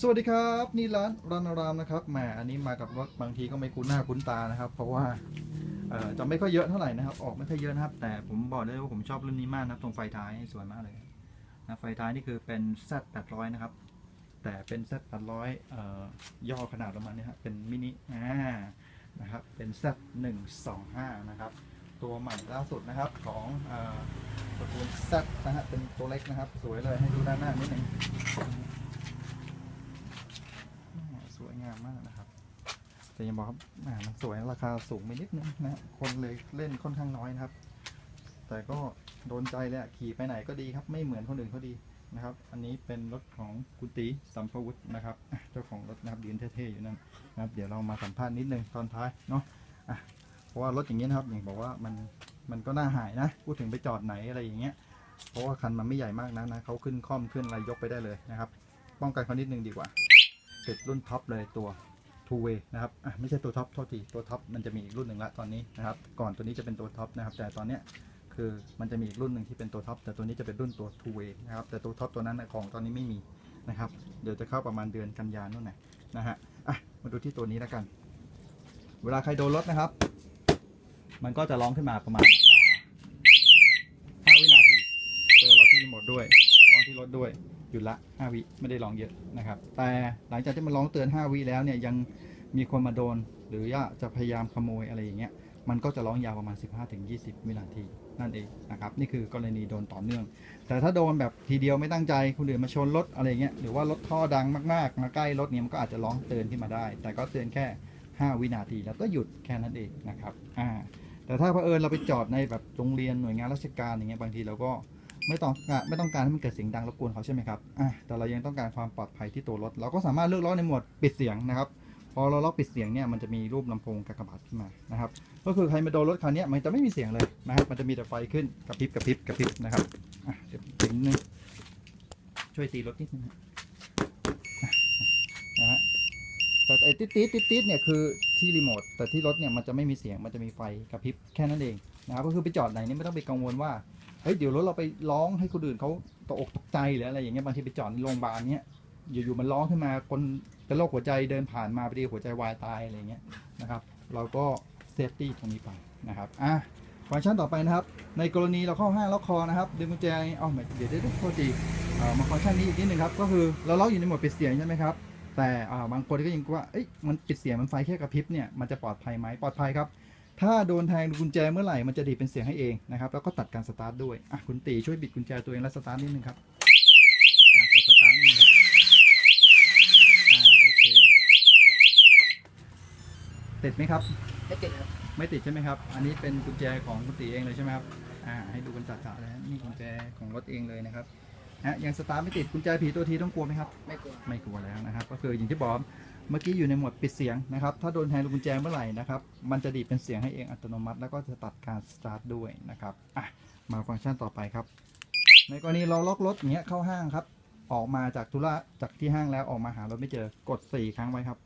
สวัสดีครับ นี่ร้านรันารามนะครับแหมอันนี้มากับรถบางทีก็ไม่คุ้นหน้าคุ้นตานะครับ เพราะว่าจะไม่ค่อยเยอะเท่าไหร่นะครับ ออกไม่ค่อยเยอะนะครับ แต่ผมบอกได้เลยว่าผมชอบรุ่นนี้มากนะครับ ตรงไฟท้ายสวยมากเลยนะไฟท้ายนี่คือเป็น Z 800นะครับ แต่เป็น Z 800เอ่อย่อขนาดประมาณนี้ครับเป็นมินิอ่านะครับเป็น Z 125นะครับตัวใหม่ล่าสุดนะครับของตระกูล Z นะฮะเป็นตัวเล็กนะครับ สวยเลยให้ดูด้านหน้านิดหนึง งามมากนะครับ แต่ยังบอกครับมันสวยราคาสูงไปนิดนึงนะ คนเลยเล่นค่อนข้างน้อยนะครับ แต่ก็โดนใจเลยอะขี่ไปไหนก็ดีครับ ไม่เหมือนคนอื่นเขาดีนะครับ อันนี้เป็นรถของคุณตีสัมภวุฒินะครับ เจ้าของรถนะครับยืนเท่ๆอยู่นั่นนะครับ เดี๋ยวเรามาสัมภาษณ์นิดนึงตอนท้ายเนาะะเพราะว่ารถอย่างเงี้นะครับ อย่างบอกว่ามันมันก็น่าหายนะ พูดถึงไปจอดไหนอะไรอย่างเงี้ย เพราะว่าคันมันไม่ใหญ่มากนะนะเขาขึ้นค่อมขึ้นอะไรยกไปได้เลยนะครับ ป้องกันเขานิดนึงดีกว่า เป็นรุ่นท็อปเลยตัว two way นะครับอะไม่ใช่ตัวท็อปโทษทีตัวท็อปมันจะมีอีกรุ่นหนึ่งละตอนนี้นะครับก่อนตัวนี้จะเป็นตัวท็อปนะครับแต่ตอนเนี้ยคือมันจะมีอีกรุ่นหนึ่งที่เป็นตัวท็อปแต่ตัวนี้จะเป็นรุ่นตัว two way นะครับแต่ตัวท็อปตัวนั้นนะของตอนนี้ไม่มีนะครับเดี๋ยวจะเข้าประมาณเดือนกันยานู่นน่ะนะฮะอะมาดูที่ตัวนี้แล้วกัน เวลาใครโดนรถนะครับ มันก็จะร้องขึ้นมาประมาณอ่า5วินาทีเจอเราที่รีโมทด้วยร้องที่รถด้วย หยุดละ 5 วิไม่ได้ร้องเยอะนะครับ แต่หลังจากที่มันร้องเตือน 5 วิแล้วเนี่ยยังมีคนมาโดน หรือว่าจะพยายามขโมยอะไรอย่างเงี้ยมันก็จะร้องยาวประมาณ 15-20 วินาทีนั่นเองนะครับนี่คือกรณีโดนต่อเนื่อง แต่ถ้าโดนแบบทีเดียวไม่ตั้งใจคนอื่นมาชนรถอะไรเงี้ยหรือว่ารถท่อดังมากๆ มาใกล้รถเนี่ยมันก็อาจจะร้องเตือนขึ้นมาได้ แต่ก็เตือนแค่ 5 วินาทีแล้วก็หยุดแค่นั้นเองนะครับอ่าแต่ถ้าเผอิญเราไปจอดในแบบโรงเรียนหน่วยงานราชการอย่างเงี้ยบางทีเราก็ ไม่ต้องไม่ต้องการให้มันเกิดเสียงดังรบกวนเขาใช่ไหมครับอะแต่เรายังต้องการความปลอดภัยที่ตัวรถ เราก็สามารถเลือกล็อกในโหมดปิดเสียงนะครับ พอเราล็อกปิดเสียงเนี่ยมันจะมีรูปลำโพงกากบาทขึ้นมานะครับ ก็คือใครมาโดนรถคันนี้มันจะไม่มีเสียงเลยนะครับ มันจะมีแต่ไฟขึ้นกระพริบกระพริบกระพริบนะครับอะเดี๋ยวถึงนึงช่วยตีรถนิดนึงนะฮะแต่ไอ้ติ๊ดติ๊ดติ๊ดติ๊ดเนี่ยคือที่รีโมทแต่ที่รถเนี่ยมันจะไม่มีเสียงมันจะมีไฟกระพริบแค่นั้นเองนะครับก็คือไปจอดไหนนี่ไม่ต้องไปกังวลว่า เฮ้ยเดี๋ยวรถเราไปร้องให้คนอื่นเขาตกอกตกใจหรืออะไรอย่างเงี้ยบางทีไปจอดในโรงพยาบาลเนี้ยอยู่ๆมันร้องขึ้นมาคนเป็นโรคหัวใจเดินผ่านมาพอดีหัวใจวายตายอะไรเงี้ยนะครับ เราก็เซฟตี้ตรงนี้ไปนะครับอะฟังก์ชันต่อไปนะครับ ในกรณีเราเข้าห้างล็อกคอนะครับดึงกุญแจเอ้าเดี๋ยวเดี๋ยวเดี๋ยวโทษทีเอ่อมาฟังก์ชันนี้อีกนิดนึงครับก็คือเราล็อกอยู่ในโหมดปิดเสียงใช่ไหมครับแต่อ่าบางคนก็ยังกลัวว่าเอ้ยมันปิดเสียงมันไฟแค่กระพริบเนี่ยมันจะปลอดภัยไหมปลอดภัยครับ ถ้าโดนแทงกุญแจเมื่อไหร่มันจะดีดเป็นเสียงให้เองนะครับ แล้วก็ตัดการสตาร์ทด้วยอะคุณตีช่วยบิดกุญแจตัวเองแล้วสตาร์ทนิดนึงครับอะกดสตาร์ทนิดนึงครับอ่าโอเคติดไหมครับ ไม่ติดครับไม่ติดใช่ไหมครับ อันนี้เป็นกุญแจของคุณตีเองเลยใช่ไหมครับอ่าให้ดูกันจัดๆเลยนะนี่กุญแจของรถเองเลยนะครับฮะยังสตาร์ทไม่ติดกุญแจผีตัวทีต้องกลัวไหมครับ ไม่กลัวไม่กลัวแล้วนะครับ ก็คืออย่างที่บอก เมื่อกี้อยู่ในโหมดปิดเสียงนะครับ ถ้าโดนแทงลูกกุญแจเมื่อไหร่นะครับ มันจะดีดเป็นเสียงให้เองอัตโนมัติ แล้วก็จะตัดการสตาร์ทด้วยนะครับอะมาฟังก์ชันต่อไปครับ ในกรณีเราล็อกรถอย่างเงี้ยเข้าห้างครับ ออกมาจากธุระจากที่ห้างแล้วออกมาหารถไม่เจอกด 4 ครั้งไว้ครับ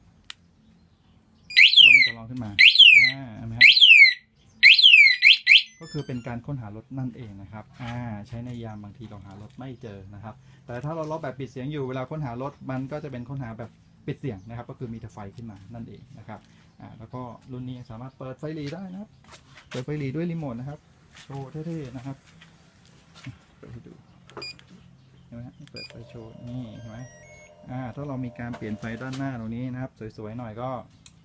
รถมันจะร้องขึ้นมาอ่าเห็นไหมครับก็คือเป็นการค้นหารถนั่นเองนะครับ อ่า ใช้ในยามบางทีเราหารถไม่เจอนะครับ แต่ถ้าเราล็อกแบบปิดเสียงอยู่เวลาค้นหารถมันก็จะเป็นค้นหาแบบ ปิดเสียงนะครับ ก็คือมีแต่ไฟขึ้นมานั่นเองนะครับอ่าแล้วก็รุ่นนี้สามารถเปิดไฟหลีได้นะครับ เปิดไฟหลีด้วยรีโมทนะครับโชว์เท่ๆนะครับเปิดให้ดูเห็นไหมเปิดไฟโชว์นี่เห็นไหมอ่าถ้าเรามีการเปลี่ยนไฟด้านหน้าตรงนี้นะครับ สวยๆหน่อยก็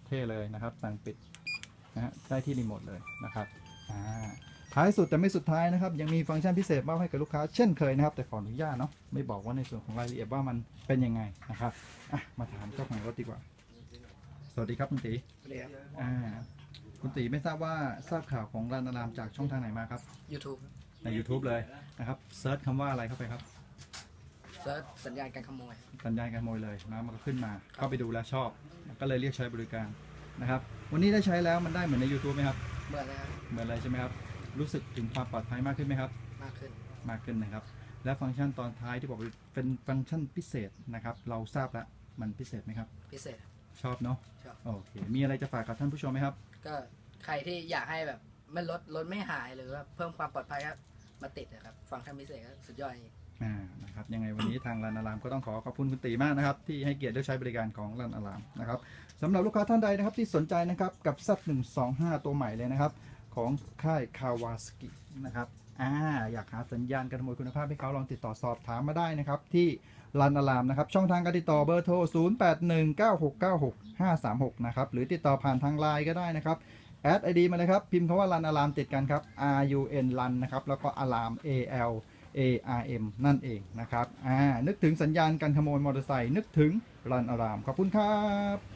เท่เลยนะครับ สั่งปิดนะฮะได้ที่รีโมทเลยนะครับอ่า ท้ายสุดแต่ไม่สุดท้ายนะครับ ยังมีฟังก์ชันพิเศษมอบให้กับลูกค้าเช่นเคยนะครับ แต่ขออนุญาตเนาะไม่บอกว่าในส่วนของรายละเอียดว่ามันเป็นยังไงนะครับอะมาถามเจ้าของรถดีกว่า สวัสดีครับคุณตีเรียบอ่าคุณตีไม่ทราบว่าทราบข่าวของร้านอารามจากช่องทางไหนมาครับยูทูบใน YouTube เลยนะครับเซิร์ชคำว่าอะไรเข้าไปครับเซิร์ชสัญญาณการขโมย สัญญาณการขโมยเลยนะมันก็ขึ้นมาเข้าไปดูแล้วชอบ ก็เลยเรียกใช้บริการนะครับ วันนี้ได้ใช้แล้วมันได้เหมือนใน YouTube ไหมครับเมื่อแล้วเหมือนเลยใช่ไหมครับ รู้สึกถึงความปลอดภัยมากขึ้นไหมครับ มากขึ้น มากขึ้นนะครับ และฟังก์ชันตอนท้ายที่บอกว่าเป็นฟังก์ชันพิเศษนะครับ เราทราบแล้วมันพิเศษไหมครับ พิเศษชอบเนาะชอบ โอเค มีอะไรจะฝากกับท่านผู้ชมไหมครับ ก็ใครที่อยากให้แบบไม่ลดลดไม่หายหรือว่าเพิ่มความปลอดภัยก็มาติดนะครับ ฟังก์ชันพิเศษก็สุดยอดจริง อ่า นะครับ ยังไงวันนี้ทางรันอารามก็ต้องขอขอบคุณคุณตีมากนะครับ ที่ให้เกียรติได้ใช้บริการของรันอารามนะครับสำหรับลูกค้าท่านใดนะครับที่สนใจนะครับกับซัด125 ตัวใหม่เลยนะครับ ของค่ายคาวาสกินะครับอ่าอยากหาสัญญาณการขโมยคุณภาพให้เขาลองติดต่อสอบถามมาได้นะครับ ที่รันอารามนะครับ ช่องทางการติดต่อเบอร์โทร 0819696536 นะครับ หรือติดต่อผ่านทางไลน์ก็ได้นะครับแอดไอดีมาเลยครับ พิมพ์คำว่ารันอารามติดกันครับ R U N รันนะครับ แล้วก็อาราม A L A R M นั่นเองนะครับอ่านึกถึงสัญญาณการขโมยมอเตอร์ไซค์นึกถึงรันอาราม ขอบคุณครับ